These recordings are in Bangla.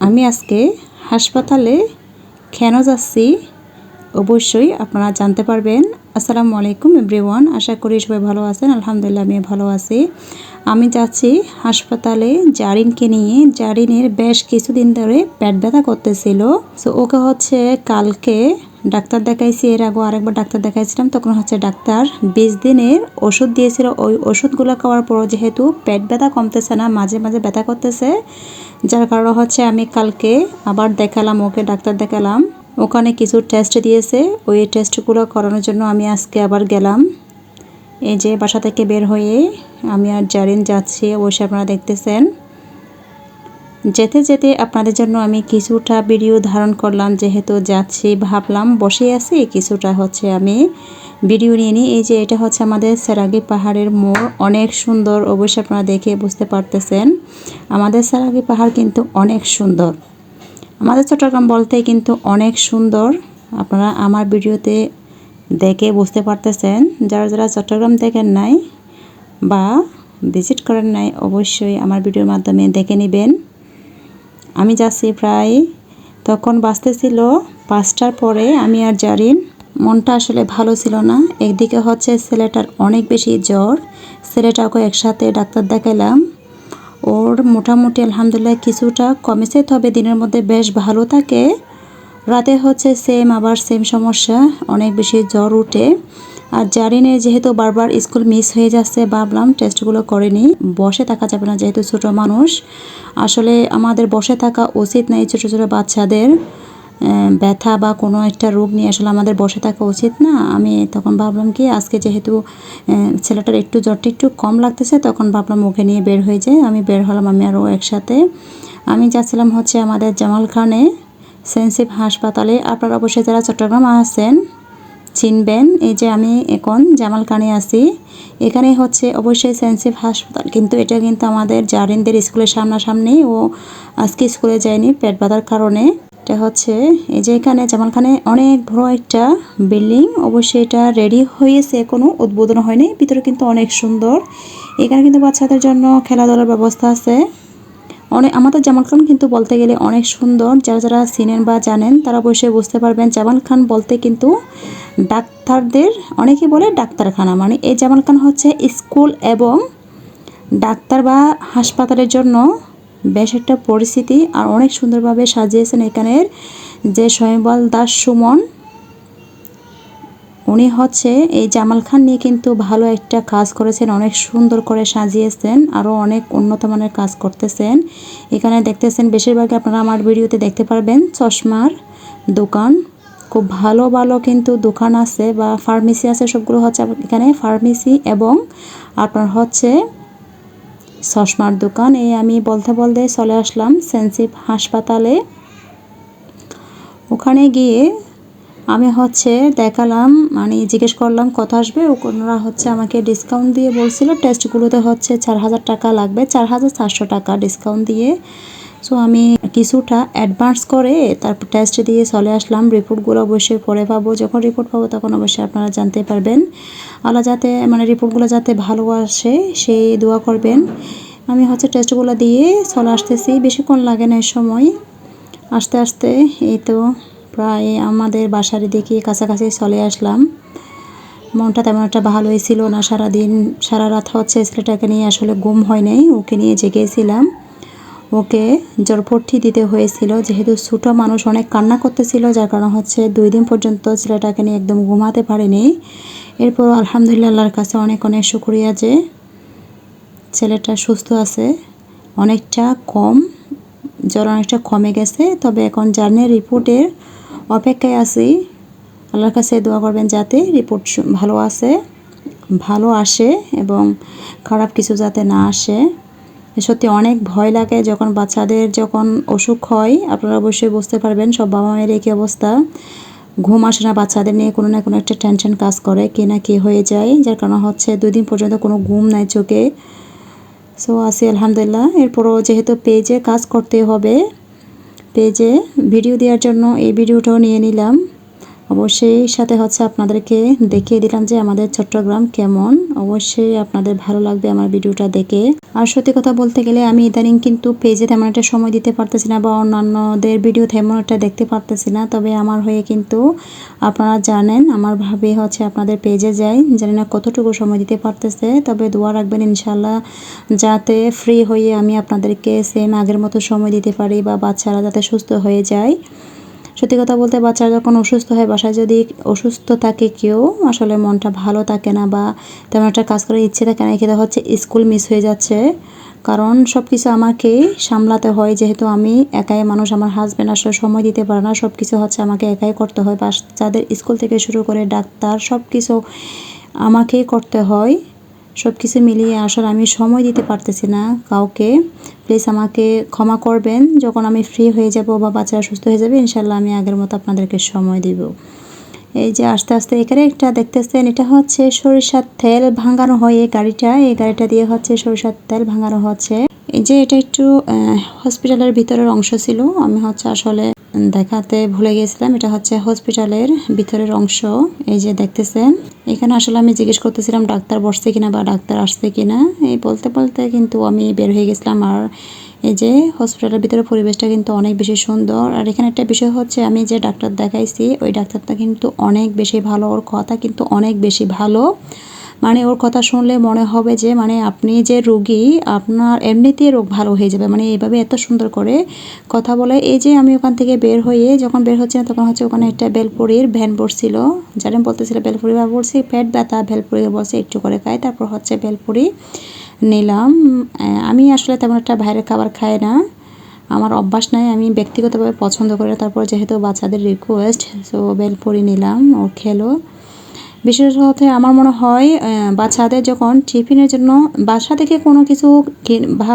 আমি আজকে হাসপাতালে কেন যাচ্ছি অবশ্যই আপনারা জানতে পারবেন। আসসালামু আলাইকুম এভরিওয়ান, আশা করি সবাই ভালো আছেন। আলহামদুলিল্লাহ আমি ভালো আছি। আমি যাচ্ছি হাসপাতালে জারিনকে নিয়ে। জারিনের বেশ কিছুদিন ধরে পেট ব্যথা করতেছিল। তো ওকে হচ্ছে কালকে ডাক্তার দেখাইছি, এর আগে আরেকবার ডাক্তার দেখাইছিলাম, তখন হচ্ছে ডাক্তার বিশ দিনের ওষুধ দিয়েছিল। ওই ওষুধগুলো খাওয়ার পর যেহেতু পেট ব্যথা কমতেছে না, মাঝে মাঝে ব্যথা করতেছে, যার কারণে হচ্ছে আমি কালকে আবার দেখালাম, ওকে ডাক্তার দেখালাম। ওখানে কিছু টেস্ট দিয়েছে, ওই টেস্টগুলো করানোর জন্য আমি আজকে আবার গেলাম। এই যে বাসা থেকে বের হয়ে আমি আর জারিন যাচ্ছি, অবশ্যই আপনারা দেখতেছেন। যেতে যেতে আপনাদের জন্য আমি কিছুটা ভিডিও ধারণ করলাম, যেহেতু যাচ্ছি, ভাবলাম বসে আছি, কিছুটা হচ্ছে আমি ভিডিও নিয়ে নিই। এই যে এটা হচ্ছে আমাদের সেরাগি পাহাড়ের মোড়, অনেক সুন্দর, অবশ্যই আপনারা দেখে বুঝতে পারতেছেন। আমাদের সেরাগি পাহাড় কিন্তু অনেক সুন্দর। আমাদের চট্টগ্রাম বলতে কিন্তু অনেক সুন্দর। আপনারা আমার ভিডিওতে দেখে বুঝতে পারতেছেন। যারা যারা চট্টগ্রাম দেখেন নাই বা ভিজিট করেন নাই, অবশ্যই আমার ভিডিওর মাধ্যমে দেখে নেবেন। আমি যাচ্ছি প্রায়, তখন বাঁচতেছিল পাঁচটার পরে আমি আর জারিন। মনটা আসলে ভালো ছিল না। একদিকে হচ্ছে ছেলেটার অনেক বেশি জ্বর, ছেলেটাকে একসাথে ডাক্তার দেখালাম ওর মোটামুটি আলহামদুলিল্লাহ কিছুটা কমেছে, তবে দিনের মধ্যে বেশ ভালো থাকে। রাতে হচ্ছে সেম আবার সেম সমস্যা, অনেক বেশি জ্বর উঠে। আর জারিনের যেহেতু বারবার স্কুল মিস হয়ে যাচ্ছে, ভাবলাম টেস্টগুলো করেনি বসে থাকা যাবে না যেহেতু ছোট মানুষ। আসলে আমাদের বসে থাকা উচিত নাই ছোটো ছোটো বাচ্চাদের ব্যথা বা কোনো একটা রোগ নিয়ে। আসলে আমাদের বসে থাকা উচিত না। আমি তখন ভাবলাম কি, আজকে যেহেতু ছেলেটার একটু জ্বরটা একটু কম লাগতেছে, তখন ভাবলাম ওকে নিয়ে বের হয়ে যায় আমি বের হলাম আমি আরও একসাথে। আমি যাচ্ছিলাম হচ্ছে আমাদের জামাল খানে সেন্সিভ হাসপাতালে। আপনারা অবশ্যই যারা চট্টগ্রাম আছেন চিনবেন, এই যে আমি এখন জামাল খানে আছি। এখানে হচ্ছে অবশ্যই সেন্সিভ হাসপাতাল, কিন্তু এটা কিন্তু আমাদের জারিনদের স্কুলের সামনাসামনি ও আজকে স্কুলে যায়নি পেট বাঁধার কারণে। এটা হচ্ছে, এই যে এখানে জামালখানে অনেক বড় একটা বিল্ডিং, অবশ্যই এটা রেডি হয়েছে কোনো উদ্বোধন হয়নি, ভিতরে কিন্তু অনেক সুন্দর। এখানে কিন্তু বাচ্চাদের জন্য খেলাধুলার ব্যবস্থা আছে। অনেক আমাদের জামাল খান কিন্তু বলতে গেলে অনেক সুন্দর। যারা যারা চিনেন বা জানেন, তারা অবশ্যই বুঝতে পারবেন জামাল খান বলতে কিন্তু ডাক্তারদের, অনেকে বলে ডাক্তারখানা। মানে এই জামাল খান হচ্ছে স্কুল এবং ডাক্তার বা হাসপাতালের জন্য বেশ একটা পরিস্থিতি আর অনেক সুন্দরভাবে সাজিয়েছেন এখানের যে স্বয়ংবল দাস সুমন। উনি হচ্ছে এই জামাল খান নিয়ে কিন্তু ভালো একটা কাজ করেছেন, অনেক সুন্দর করে সাজিয়েছেন আরও অনেক উন্নত মানের কাজ করতেছেন। এখানে দেখতেছেন, বেশিরভাগই আপনারা আমার ভিডিওতে দেখতে পারবেন, চশমার দোকান। খুব ভালো ভালো কিন্তু দোকান আছে বা ফার্মেসি আছে, সবগুলো হচ্ছে এখানে ফার্মেসি এবং আপনার হচ্ছে চশমার দোকান। এই আমি বলতে বলতে চলে আসলাম সেন্সিভ হাসপাতালে। ওখানে গিয়ে আমি হচ্ছে দেখালাম মানে জিজ্ঞেস করলাম কত আসবে, ওনারা হচ্ছে আমাকে ডিসকাউন্ট দিয়ে বলছিল টেস্টগুলোতে হচ্ছে চার হাজার টাকা লাগবে, চার হাজার চারশো টাকা ডিসকাউন্ট দিয়ে। সো আমি কিছুটা অ্যাডভান্স করে তারপর টেস্ট দিয়ে চলে আসলাম রিপোর্টগুলো অবশ্যই পরে পাবো, যখন রিপোর্ট পাবো তখন অবশ্যই আপনারা জানতে পারবেন। আল্লাহ যাতে মানে রিপোর্টগুলো যাতে ভালো আসে, সেই দোয়া করবেন। আমি হচ্ছে টেস্টগুলো দিয়ে চলে আসতেছি, বেশিক্ষণ লাগে না এই সময়। আস্তে আস্তে, এই তো। প্রায় আমাদের বাসার দিকে কাছাকাছি চলে আসলাম। মনটা তেমন একটা ভালোই ছিল না, সারাদিন, সারা রাত হচ্ছে ছেলেটাকে নিয়ে আসলে ঘুম হয় নাই, ওকে নিয়ে জেগেছিলাম। ওকে জলপট্টি দিতে হয়েছিল, যেহেতু ছোটো মানুষ অনেক কান্না করতেছিল, যার কারণ হচ্ছে দুই দিন পর্যন্ত ছেলেটাকে নিয়ে একদম ঘুমাতে পারেনি। এরপর আলহামদুলিল্লাহ আল্লাহর কাছে অনেক অনেক শুক্রিয়া যে ছেলেটা সুস্থ আছে, অনেকটা কম, জ্বর অনেকটা কমে গেছে। তবে এখন জার্নির রিপোর্টের অপেক্ষায় আছি। আল্লাহর কাছে দোয়া করবেন যাতে রিপোর্ট ভালো আসে ভালো আসে এবং খারাপ কিছু যাতে না আসে। সত্যি অনেক ভয় লাগে যখন বাচ্চাদের যখন অসুখ হয়, আপনারা অবশ্যই বুঝতে পারবেন সব বাবা মায়ের একই অবস্থা। ঘুম আসে না, বাচ্চাদের নিয়ে কোনো না কোনো একটা টেনশন কাজ করে, কে না কে হয়ে যায়, যার কারণ হচ্ছে দুই দিন পর্যন্ত কোনো ঘুম নাই চোখে। সো আছি আলহামদুলিল্লাহ। এরপরও যেহেতু পেজে কাজ করতে হবে পেজে ভিডিও দেওয়ার জন্য এই ভিডিওটাও নিয়ে নিলাম। অবশ্যই সাথে হচ্ছে আপনাদেরকে দেখিয়ে দিলাম যে আমাদের চট্টগ্রাম কেমন। অবশ্যই আপনাদের ভালো লাগবে আমার ভিডিওটা দেখে। আর সত্যি কথা বলতে গেলে আমি ইদানিং কিন্তু পেজে তেমন একটা সময় দিতে পারতেছি না বা অন্যান্যদের ভিডিও তেমন একটা দেখতে পারতেছি না। তবে আমার হয়ে কিন্তু আপনারা জানেন, আমার ভাবে হচ্ছে আপনাদের পেজে যাই জানি না কতটুকু সময় দিতে পারতেছে। তবে দোয়া রাখবেন ইনশাল্লাহ যাতে ফ্রি হয়ে আমি আপনাদেরকে সেম আগের মতো সময় দিতে পারি বা বাচ্চারা যাতে সুস্থ হয়ে যায়। সত্যি কথা বলতে বাচ্চারা যখন অসুস্থ হয় বাসায় যদি অসুস্থ থাকে কেউ, আসলে মনটা ভালো থাকে না বা তেমন একটা কাজ করার ইচ্ছে থাকে না, এক্ষেত্রে হচ্ছে স্কুল মিস হয়ে যাচ্ছে। কারণ সব কিছু আমাকেই সামলাতে হয়, যেহেতু আমি একাই মানুষ, আমার হাজব্যান্ড আসলে সময় দিতে পারে না সব কিছু হচ্ছে আমাকে একাই করতে হয়। বাচ্চাদের স্কুল থেকে শুরু করে ডাক্তার সব কিছু আমাকেই করতে হয়। সব কিছু মিলিয়ে আসলে আমি সময় দিতে পারতেছি না কাউকে। প্লিজ আমাকে ক্ষমা করবেন। যখন আমি ফ্রি হয়ে যাব বা বাচ্চারা সুস্থ হয়ে যাবে ইনশাল্লাহ আমি আগের মতো আপনাদেরকে সময় দিব। এই যে আস্তে আস্তে এখানে একটা দেখতেছেন, এটা হচ্ছে সরিষার তেল ভাঙানো হয় এই গাড়িটা। এই গাড়িটা দিয়ে হচ্ছে সরিষার তেল ভাঙানো হচ্ছে। এই যে এটা একটু হসপিটালের ভিতরের অংশ ছিল। আমি হচ্ছে আসলে দেখাতে ভুলে গিয়েছিলাম এটা হচ্ছে হসপিটালের ভিতরের অংশ। এই যে দেখতেছেন, এখানে আসলে আমি জিজ্ঞেস করতেছিলাম ডাক্তার বসছে কিনা বা ডাক্তার আসছে কিনা। এই বলতে বলতে কিন্তু আমি বের হয়ে গেছিলাম আর এই যে হসপিটালের ভিতরে পরিবেশটা কিন্তু অনেক বেশি সুন্দর। আর এখানে একটা বিষয় হচ্ছে, আমি যে ডাক্তার দেখাইছি, ওই ডাক্তারটা কিন্তু অনেক বেশি ভালো, ওর কথা কিন্তু অনেক বেশি ভালো। মানে ওর কথা শুনলে মনে হবে যে মানে আপনি যে রুগী, আপনার এমনিতেই রোগ ভালো হয়ে যাবে। মানে এইভাবে এত সুন্দর করে কথা বলে। এই যে আমি ওখান থেকে বের হয়ে যখন বের হচ্ছে তখন হচ্ছে ওখানে একটা বেলপুরির ভ্যান পড়ছিল যারা বলতেছিল, বেলপুরি বা বলছি, পেট ব্যথা, বেলপুরি বলছে একটু করে খাই তারপর হচ্ছে বেলপুরি নিলাম। আমি আসলে তেমন একটা বাইরের খাবার খাই না। আমার অভ্যাস নাই, আমি ব্যক্তিগতভাবে পছন্দ করি তারপর যেহেতু বাচ্চাদের রিকোয়েস্ট সো বেলপুরি নিলাম ও খেলো। বিশেষত আমার মনে হয় বাচ্চাদের যখন টিফিনের জন্য বাসা থেকে কোনো কিছু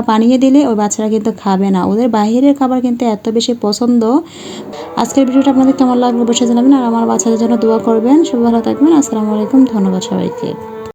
বানিয়ে দিলে ওই বাচ্চারা কিন্তু খাবে না। ওদের বাহিরের খাবার কিন্তু এত বেশি পছন্দ। আজকের ভিডিওটা আপনাদের কেমন লাগল বসে জানাবেন। আর আমার বাচ্চাদের জন্য দোয়া করবেন। সব ভালো থাকবেন। আসসালামু আলাইকুম। ধন্যবাদ সবাইকে।